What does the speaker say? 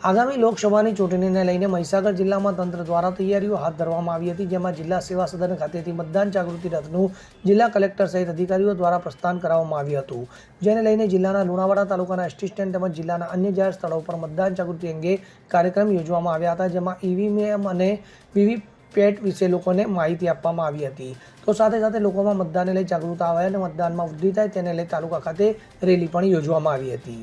આગામી લોકસભાની ચૂંટણીને લઈને મહીસાગર જિલ્લામાં તંત્ર દ્વારા તૈયારીઓ હાથ ધરવામાં આવી હતી, જેમાં જિલ્લા સેવા સદન ખાતેથી મતદાન જાગૃતિ રથનું જિલ્લા કલેક્ટર સહિત અધિકારીઓ દ્વારા પ્રસ્થાન કરાવવામાં આવ્યું હતું. જેને લઈને જિલ્લાના લુણાવાડા તાલુકાના એસટી સ્ટેન્ડ તેમજ જિલ્લાના અન્ય જાહેર સ્થળો પર મતદાન જાગૃતિ અંગે કાર્યક્રમ યોજવામાં આવ્યા હતા, જેમાં ઈવીએમ અને વીવીપેટ વિશે લોકોને માહિતી આપવામાં આવી હતી. તો સાથે સાથે લોકોમાં મતદાનને લઈ જાગૃતતા આવે અને મતદાનમાં વૃદ્ધિ થાય તેને લઈ તાલુકા ખાતે રેલી પણ યોજવામાં આવી હતી.